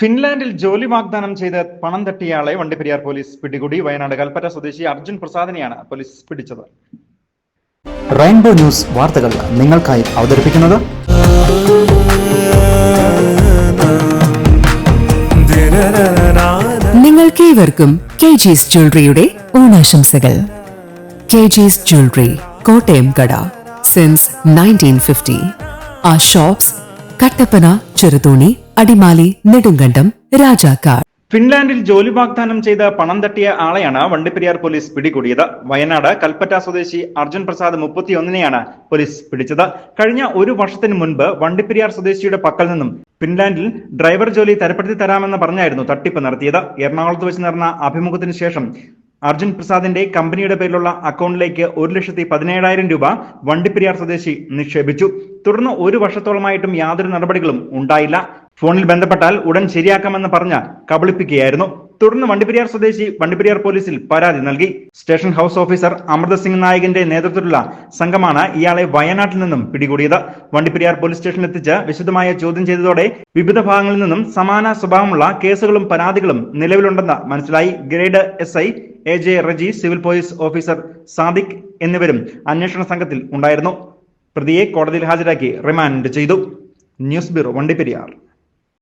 ഫിൻലാൻഡിൽ ജോലി വാഗ്ദാനം ചെയ്ത് പണം തട്ടിയയാളെ വണ്ടിപ്പെരിയാർ പോലീസ് പിടികൂടി. വയനാട് കൽപ്പറ്റ സ്വദേശി അർജുൻ പ്രസാദിനെയാണ് പോലീസ് പിടിച്ചത്. റെയിൻബോ ന്യൂസ് വാർത്തകൾ നിങ്ങൾക്കായി അവതരിപ്പിക്കുന്നത് നിങ്ങൾക്കേവർക്കും കെ ജിസ് ജ്വല്ലറിയുടെ ഓണാശംസകൾ. കെ ജിസ് ജ്വല്ലറി കോട്ടയം കട സിൻസ് നയന്റീൻ ഫിഫ്റ്റി ആ ഷോപ്സ് കട്ടപ്പന ചെറുതോണി അടിമാലി നെടുങ്കണ്ടം രാജാക്കാട്. ഫിൻലാൻഡിൽ ജോലി വാഗ്ദാനം ചെയ്ത് പണം തട്ടിയ ആളെയാണ് വണ്ടിപ്പെരിയാർ പോലീസ് പിടികൂടിയത്. വയനാട് കൽപ്പറ്റ സ്വദേശി അർജുൻ പ്രസാദ് മുപ്പത്തിയൊന്നിനെയാണ് പോലീസ് പിടിച്ചത്. കഴിഞ്ഞ ഒരു വർഷത്തിന് മുൻപ് വണ്ടിപ്പെരിയാർ സ്വദേശിയുടെ പക്കൽ നിന്നും ഫിൻലാൻഡിൽ ഡ്രൈവർ ജോലി തരപ്പെടുത്തി തരാമെന്ന് പറഞ്ഞായിരുന്നു തട്ടിപ്പ് നടത്തിയത്. എറണാകുളത്ത് വെച്ച് നടന്ന അഭിമുഖത്തിന് ശേഷം അർജുൻ പ്രസാദിന്റെ കമ്പനിയുടെ പേരിലുള്ള അക്കൗണ്ടിലേക്ക് ഒരു ലക്ഷത്തി പതിനേഴായിരം രൂപ വണ്ടിപ്പെരിയാർ സ്വദേശി നിക്ഷേപിച്ചു. തുടർന്ന് ഒരു വർഷത്തോളമായിട്ടും യാതൊരു നടപടികളും ഉണ്ടായില്ല. ഫോണിൽ ബന്ധപ്പെട്ടാൽ ഉടൻ ശരിയാക്കാമെന്ന് പറഞ്ഞ് കബളിപ്പിക്കുകയായിരുന്നു. തുടർന്ന് വണ്ടിപ്പെരിയാർ സ്വദേശി വണ്ടിപ്പെരിയാർ പോലീസിൽ പരാതി നൽകി. Station house officer Amrita Singh നായകിന്റെ നേതൃത്വത്തിലുള്ള സംഘമാണ് ഇയാളെ വയനാട്ടിൽ നിന്നും പിടികൂടിയത്. വണ്ടിപ്പെരിയാർ പോലീസ് സ്റ്റേഷനിൽ എത്തിച്ച് വിശദമായ ചോദ്യം ചെയ്തതോടെ വിവിധ ഭാഗങ്ങളിൽ നിന്നും സമാന സ്വഭാവമുള്ള കേസുകളും പരാതികളും നിലവിലുണ്ടെന്ന് മനസ്സിലായി. Grade S I A J Reji civil police officer Sadiq എന്നിവരും അന്വേഷണ സംഘത്തിൽ ഉണ്ടായിരുന്നു. പ്രതിയെ കോടതിയിൽ ഹാജരാക്കി റിമാൻഡ് ചെയ്തു. News bureau Vandiperiyar.